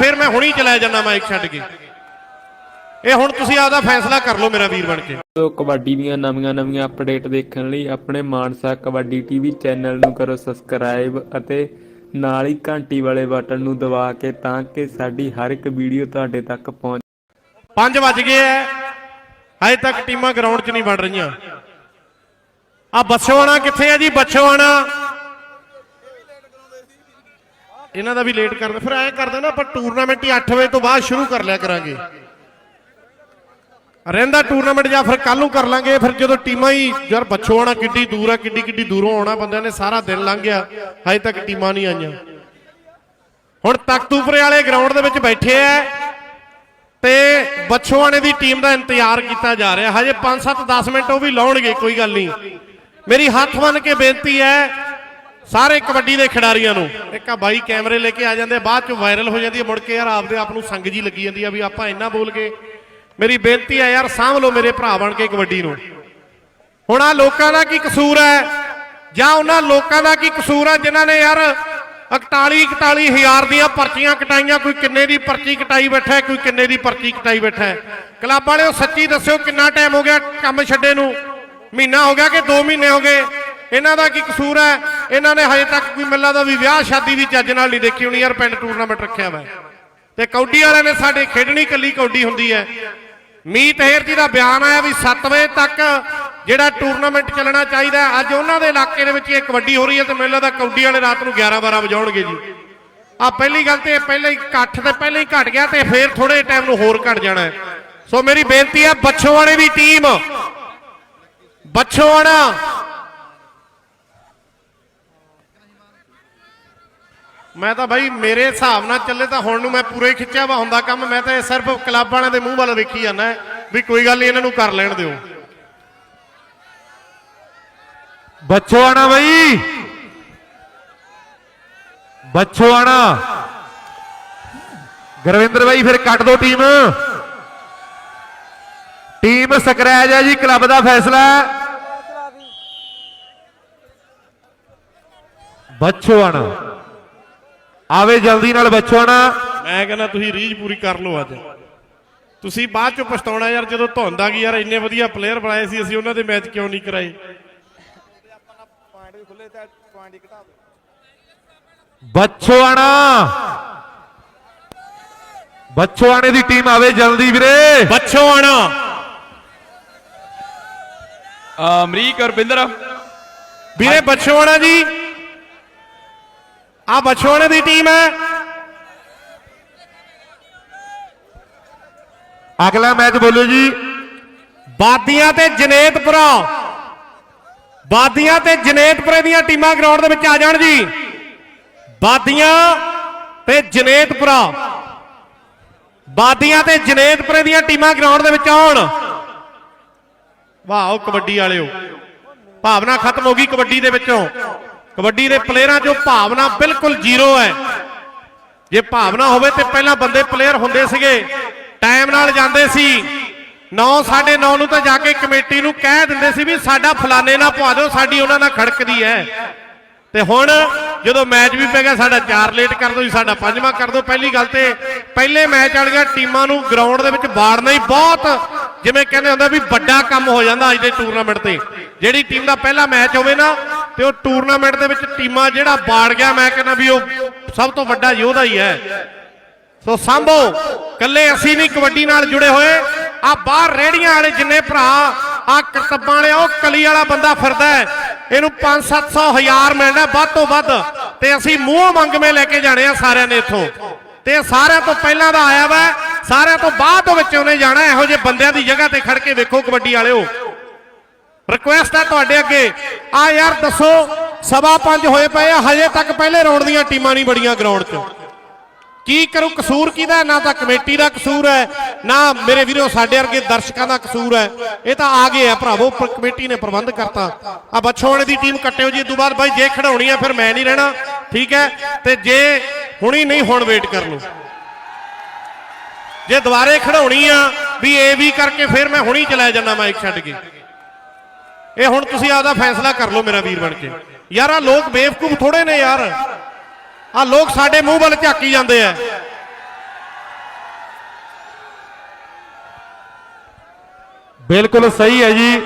ਫਿਰ ਮੈਂ ਹੁਣੀ ਚਲਾ ਜਾਣਾ ਮਾਈਕ ਛੱਡ ਕੇ। ਇਹ ਹੁਣ ਤੁਸੀਂ ਆਪਦਾ ਫੈਸਲਾ ਕਰ ਲਓ ਮੇਰਾ ਵੀਰ ਬਣ ਕੇ। ਸੋ ਕਬੱਡੀ ਦੀਆਂ ਨਵੀਆਂ-ਨਵੀਆਂ ਅਪਡੇਟ ਦੇਖਣ ਲਈ ਆਪਣੇ ਮਾਨਸਾ ਕਬੱਡੀ ਟੀਵੀ ਚੈਨਲ ਨੂੰ ਕਰੋ ਸਬਸਕ੍ਰਾਈਬ ਅਤੇ ਨਾਲ ਹੀ ਘੰਟੀ ਵਾਲੇ ਬਟਨ ਨੂੰ ਦਬਾ ਕੇ ਤਾਂ ਕਿ ਸਾਡੀ ਹਰ ਇੱਕ ਵੀਡੀਓ ਤੁਹਾਡੇ ਤੱਕ ਪਹੁੰਚ 5 ਵੱਜ ਗਏ ਐ। ਹਜੇ ਤੱਕ ਟੀਮਾਂ ਗਰਾਊਂਡ 'ਚ ਨਹੀਂ ਵੜ ਰਹੀਆਂ। ਆ ਬੱਛੋਆਣਾ ਕਿੱਥੇ ਹੈ ਜੀ? ਬੱਛੋਆਣਾ ਇਹਨਾਂ ਦਾ ਵੀ ਲੇਟ ਕਰਦੇ ਫਿਰ ਐਂ ਕਰਦੇ ਨਾ, ਆਪਾਂ ਟੂਰਨਾਮੈਂਟ ਹੀ 8 ਵਜੇ ਤੋਂ ਬਾਅਦ ਸ਼ੁਰੂ ਕਰ ਲਿਆ ਕਰਾਂਗੇ। ਰਹਿੰਦਾ ਟੂਰਨਾਮੈਂਟ ਜਾਂ ਫਿਰ ਕੱਲ ਨੂੰ ਕਰ ਲਾਂਗੇ, ਫਿਰ ਜਦੋਂ ਟੀਮਾਂ ਹੀ ਯਾਰ ਬੱਛੋਆਣਾ ਕਿੱਡੀ ਦੂਰ ਆ, ਕਿੱਡੀ ਕਿੱਡੀ ਦੂਰੋਂ ਆਉਣਾ ਬੰਦਿਆਂ ਨੇ, ਸਾਰਾ ਦਿਨ ਲੰਘ ਗਿਆ। ਹਜੇ ਤੱਕ ਟੀਮਾਂ ਨਹੀਂ ਆਈਆਂ। ਹੁਣ ਤਖਤੂਪੁਰੇ ਵਾਲੇ ਗਰਾਊਂਡ ਦੇ ਵਿੱਚ ਬੈਠੇ ਐ ਤੇ ਬੱਛੋਆਣੇ ਦੀ ਟੀਮ ਦਾ ਇੰਤਜ਼ਾਰ ਕੀਤਾ ਜਾ ਰਿਹਾ। ਹਜੇ 5-7 10 ਮਿੰਟ ਉਹ ਵੀ ਲਾਉਣਗੇ, ਕੋਈ ਗੱਲ ਨਹੀਂ। ਮੇਰੀ ਹੱਥ ਬੰਨ ਕੇ ਬੇਨਤੀ ਹੈ ਸਾਰੇ ਕਬੱਡੀ ਦੇ ਖਿਡਾਰੀਆਂ ਨੂੰ। ਇੱਕ ਆ ਬਾਈ ਕੈਮਰੇ ਲੈ ਕੇ ਆ ਜਾਂਦੇ, ਬਾਅਦ ਚ ਵਾਇਰਲ ਹੋ ਜਾਂਦੀ ਹੈ, ਮੁੜ ਕੇ ਯਾਰ ਆਪਦੇ ਆਪ ਨੂੰ ਸੰਗ ਜੀ ਲੱਗੀ ਜਾਂਦੀ ਆ ਵੀ ਆਪਾਂ ਇੰਨਾ ਬੋਲ ਗਏ ਮੇਰੀ ਬੇਨਤੀ ਹੈ ਯਾਰ, ਸਾਂਭ ਲਓ ਮੇਰੇ ਭਰਾ ਬਣ ਕੇ ਕਬੱਡੀ ਨੂੰ। ਹੁਣ ਆ ਲੋਕਾਂ ਦਾ ਕੀ ਕਸੂਰ ਹੈ? ਜਾਂ ਉਹਨਾਂ ਲੋਕਾਂ ਦਾ ਕੀ ਕਸੂਰ ਹੈ ਜਿਨ੍ਹਾਂ ਨੇ ਯਾਰ 41 41 ਹਜ਼ਾਰ ਦੀਆਂ ਪਰਚੀਆਂ ਕਟਾਈਆਂ, ਕੋਈ ਕਿੰਨੇ ਦੀ ਪਰਚੀ ਕਟਾਈ ਬੈਠਾ ਕੋਈ ਕਿੰਨੇ ਦੀ ਪਰਚੀ ਕਟਾਈ ਬੈਠਾ ਕਲੱਬ ਵਾਲਿਓ, ਸੱਚੀ ਦੱਸਿਓ ਕਿੰਨਾ ਟਾਈਮ ਹੋ ਗਿਆ ਕੰਮ ਛੱਡੇ ਨੂੰ? ਮਹੀਨਾ ਹੋ ਗਿਆ ਕਿ 2 ਮਹੀਨੇ ਹੋ ਗਏ? ਇਹਨਾਂ ਦਾ ਕੀ ਕਸੂਰ ਹੈ? ਇਹਨਾਂ ਨੇ ਹਜੇ ਤੱਕ ਕੋਈ ਮਿਲਦਾ ਦਾ ਵੀ ਵਿਆਹ, ਸ਼ਾਦੀ ਵੀ ਚੱਜ ਨਾਲ ਨਹੀਂ ਦੇਖੀ ਹੋਣੀ ਯਾਰ, ਪਿੰਡ ਟੂਰਨਾਮੈਂਟ ਰੱਖਿਆ ਵਾ। ਤੇ ਕੌਡੀ ਵਾਲਿਆਂ ਨੇ ਸਾਡੇ ਖੇਡਣੀ ਕੱਲੀ ਕੌਡੀ ਹੁੰਦੀ ਹੈ। ਮੀਤ ਹੇਰ ਜੀ ਦਾ ਬਿਆਨ ਆਇਆ ਵੀ 7 ਵਜੇ ਤੱਕ ਜਿਹੜਾ ਟੂਰਨਾਮੈਂਟ ਚੱਲਣਾ ਚਾਹੀਦਾ ਅੱਜ ਉਹਨਾਂ ਦੇ ਇਲਾਕੇ ਦੇ ਵਿੱਚ ਇਹ ਕਬੱਡੀ ਹੋ ਰਹੀ ਹੈ ਤੇ ਮੈਨੂੰ ਲੱਗਦਾ ਕੌਡੀ ਵਾਲੇ ਰਾਤ ਨੂੰ 11 12 ਵਜਾਉਣਗੇ ਜੀ। ਆ ਪਹਿਲੀ ਗੱਲ ਤੇ ਇਹ ਪਹਿਲਾਂ ਹੀ ਇਕੱਠ ਤੇ ਪਹਿਲਾਂ ਹੀ ਘਟ ਗਿਆ ਤੇ ਫਿਰ ਥੋੜੇ ਟਾਈਮ ਨੂੰ ਹੋਰ ਘਟ ਜਾਣਾ ਸੋ ਮੇਰੀ ਬੇਨਤੀ ਹੈ, ਬੱਛੋਵਾਣੇ ਦੀ ਟੀਮ, ਬੱਛੋਵਾਣਾ ਮੈਂ ਤਾਂ ਬਾਈ ਮੇਰੇ ਹਿਸਾਬ ਨਾਲ ਚੱਲੇ ਤਾਂ ਹੁਣ ਨੂੰ ਮੈਂ ਪੂਰੇ ਹੀ ਖਿੱਚਿਆ ਵਾ, ਹੁੰਦਾ ਕੰਮ ਮੈਂ ਤਾਂ ਸਿਰਫ ਕਲੱਬ ਵਾਲਿਆਂ ਦੇ ਮੂੰਹ ਵੱਲ ਵੇਖੀ ਜਾਂਦਾ ਵੀ ਕੋਈ ਗੱਲ ਨਹੀਂ, ਇਹਨਾਂ ਨੂੰ ਕਰ ਲੈਣ ਦਿਓ। ਬਛੋ ਆਣਾ ਬਾਈ। ਬਈ ਬੱਚੋਆਣਾ ਗੁਰਵਿੰਦਰ ਬਾਈ, ਫਿਰ ਕੱਟ ਦੋ ਟੀਮ। ਟੀਮ ਸਕਰੈਜ ਹੈ ਜੀ, ਕਲੱਬ ਦਾ ਫੈਸਲਾ ਹੈ। ਬੱਚੋਆਣਾ ਆਵੇ ਜਲਦੀ ਨਾਲ ਬੱਚੋਆਣਾ ਮੈਂ ਕਹਿੰਦਾ ਤੁਸੀਂ ਰੀਝ ਪੂਰੀ ਕਰ ਲਓ ਅੱਜ। ਤੁਸੀਂ ਬਾਅਦ ਚ ਪਛਤਾਉਣਾ ਯਾਰ ਜਦੋਂ ਧੁੰਦ ਆ ਗਈ ਯਾਰ ਇੰਨੇ ਵਧੀਆ ਪਲੇਅਰ ਬਣਾਏ ਸੀ ਅਸੀਂ ਉਹਨਾਂ ਦੇ ਮੈਚ ਕਿਉਂ ਨਹੀਂ ਕਰਾਏ? ਬੱਚੋਆਣਾ ਬੱਚੋਆਣੇ ਦੀ ਟੀਮ ਆਵੇ ਜਲਦੀ ਵੀਰੇ। ਬੱਛੋਆਣਾ। ਅਮਰੀਕ ਅਰਵਿੰਦਰ ਵੀਰੇ ਬੱਛੋਆਣਾ ਜੀ। ਆ ਬਛੋਣੇ ਦੀ ਟੀਮ ਹੈ। ਅਗਲਾ ਮੈਚ ਬੋਲੋ ਜੀ। ਬਾਦੀਆਂ ਤੇ ਜਨੇਤਪੁਰਾ। ਬਾਦੀਆਂ ਤੇ ਜਨੇਤਪੁਰੇ ਦੀਆਂ ਟੀਮਾਂ ਗਰਾਊਂਡ ਦੇ ਵਿੱਚ ਆ ਜਾਣ ਜੀ। ਬਾਦੀਆਂ ਤੇ ਜਨੇਤਪੁਰਾ। ਬਾਦੀਆਂ ਤੇ ਜਨੇਤਪੁਰੇ ਦੀਆਂ ਟੀਮਾਂ ਗਰਾਊਂਡ ਦੇ ਵਿੱਚ ਆਉਣ। ਵਾਹ, ਉਹ ਕਬੱਡੀ ਵਾਲਿਓ। ਭਾਵਨਾ ਖਤਮ ਹੋ ਗਈ ਕਬੱਡੀ ਦੇ ਵਿੱਚੋਂ। ਕਬੱਡੀ ਦੇ ਪਲੇਅਰਾਂ 'ਚੋਂ ਭਾਵਨਾ ਬਿਲਕੁਲ ਜ਼ੀਰੋ ਹੈ। ਜੇ ਭਾਵਨਾ ਹੋਵੇ ਤੇ ਪਹਿਲਾਂ ਬੰਦੇ ਪਲੇਅਰ ਹੁੰਦੇ ਸੀਗੇ, ਟਾਈਮ ਨਾਲ ਜਾਂਦੇ ਸੀ। 9 9:30 ਨੂੰ ਤਾਂ ਜਾ ਕੇ ਕਮੇਟੀ ਨੂੰ ਕਹਿ ਦਿੰਦੇ ਸੀ ਵੀ ਸਾਡਾ ਫਲਾਣੇ ਨਾਲ ਪਵਾ ਦਿਓ, ਸਾਡੀ ਉਹਨਾਂ ਨਾਲ ਖੜਕਦੀ ਹੈ। ਤੇ ਹੁਣ ਜਦੋਂ ਮੈਚ ਵੀ ਪੈ ਗਿਆ, ਸਾਡਾ ਚਾਰ ਲੇਟ ਕਰ ਦਿਓ ਜੀ, ਸਾਡਾ ਪੰਜਵਾਂ ਕਰ ਦਿਓ। ਪਹਿਲੀ ਗੱਲ ਤੇ ਪਹਿਲੇ ਮੈਚ ਵਾਲੀਆਂ ਟੀਮਾਂ ਨੂੰ ਗਰਾਊਂਡ ਦੇ ਵਿੱਚ ਬਾੜਨਾ ਹੀ ਬਹੁਤ ਜਿਵੇਂ ਕਹਿੰਦੇ ਹੁੰਦਾ ਵੀ ਵੱਡਾ ਕੰਮ ਹੋ ਜਾਂਦਾ ਅੱਜ ਦੇ ਟੂਰਨਾਮੈਂਟ ਤੇ। ਜਿਹੜੀ ਟੀਮ ਦਾ ਪਹਿਲਾ ਮੈਚ ਹੋਵੇ ਨਾ ਤੇ ਉਹ ਟੂਰਨਾਮੈਂਟ ਦੇ ਵਿੱਚ ਟੀਮਾਂ ਜਿਹੜਾ ਬਾੜ ਗਿਆ, ਮੈਂ ਕਹਿੰਦਾ ਵੀ ਉਹ ਸਭ ਤੋਂ ਵੱਡਾ ਯੋਧਾ ਹੀ ਹੈ। ਸੋ ਸਾਂਭੋ ਕੱਲੇ ਅਸੀਂ ਨਹੀਂ, ਕਬੱਡੀ ਨਾਲ ਜੁੜੇ ਹੋਏ। ਆ ਬਾਹਰ ਰੇੜੀਆਂ ਵਾਲੇ ਜਿੰਨੇ ਭਰਾ, ਆ ਕਰਤੱਬਾਂ ਵਾਲੇ, ਉਹ ਕਲੀ ਵਾਲਾ ਬੰਦਾ ਫਿਰਦਾ ਹੈ। ਇਹਨੂੰ 5-700 ਹਜ਼ਾਰ ਮਿਲਣਾ ਵੱਧ ਤੋਂ ਵੱਧ। ਤੇ ਅਸੀਂ ਮੂੰਹ ਮੰਗਵੇਂ ਲੈ ਕੇ ਜਾਣੇ ਆ ਸਾਰਿਆਂ ਨੇ ਇੱਥੋਂ। ਤੇ ਸਾਰਿਆਂ ਤੋਂ ਪਹਿਲਾਂ ਦਾ ਆਇਆ ਵਾ, ਸਾਰਿਆਂ ਤੋਂ ਬਾਅਦ ਵਿੱਚ ਉਹਨੇ ਜਾਣਾ, ਇਹੋ ਜਿਹੇ ਬੰਦਿਆਂ ਦੀ ਜਗ੍ਹਾ ਤੇ ਖੜ ਕੇ ਵੇਖੋ ਕਬੱਡੀ ਵਾਲਿਓ। ਰਿਕੁਐਸਟ ਹੈ ਤੁਹਾਡੇ ਅੱਗੇ। ਆ ਯਾਰ ਦੱਸੋ ਸਵਾ ਪੰਜ ਹੋਏ ਪਏ ਆ, ਹਜੇ ਤੱਕ ਪਹਿਲੇ ਰੌਂਡ ਦੀਆਂ ਟੀਮਾਂ ਨਹੀਂ ਬੜੀਆਂ ਗਰਾਊਂਡ 'ਚ। ਕੀ ਕਰੂ, ਕਸੂਰ ਕਿਹਦਾ ਨਾ ਤਾਂ ਕਮੇਟੀ ਦਾ ਕਸੂਰ ਹੈ, ਨਾ ਮੇਰੇ ਵੀਰੋ ਸਾਡੇ ਵਰਗੇ ਦਰਸ਼ਕਾਂ ਦਾ ਕਸੂਰ ਹੈ। ਇਹ ਤਾਂ ਆ ਗਏ ਆ ਭਰਾਵੋ ਕਮੇਟੀ ਨੇ ਪ੍ਰਬੰਧ ਕਰਤਾ। ਆ ਬੱਛੋਵਾਣੇ ਦੀ ਟੀਮ ਕੱਟਿਓ ਜੀ ਤੋਂ ਬਾਅਦ ਬਾਈ ਜੇ ਖੜਾਉਣੀ ਆ, ਫਿਰ ਮੈਂ ਨਹੀਂ ਰਹਿਣਾ, ਠੀਕ ਹੈ? ਤੇ ਜੇ ਹੁਣੀ ਨਹੀਂ ਹੁਣ ਵੇਟ ਕਰ ਲਓ ਜੇ ਦੁਬਾਰੇ ਖੜਾਉਣੀ ਆ, ਵੀ ਇਹ ਵੀ ਕਰਕੇ ਫਿਰ ਮੈਂ ਹੁਣੀ ਚਲਾ ਜਾਣਾ ਮਾਈਕ ਛੱਡ ਕੇ। ਇਹ ਹੁਣ ਤੁਸੀਂ ਆਪਦਾ ਫੈਸਲਾ ਕਰ ਲਓ ਮੇਰਾ ਵੀਰ ਬਣ ਕੇ। ਯਾਰ ਆ ਲੋਕ ਬੇਵਕੂਫ ਥੋੜੇ ਨੇ ਯਾਰ। ਆ ਲੋਕ ਸਾਡੇ ਮੂੰਹ ਵੱਲ ਝਾਕੀ ਜਾਂਦੇ ਆ। ਬਿਲਕੁਲ ਸਹੀ ਹੈ ਜੀ।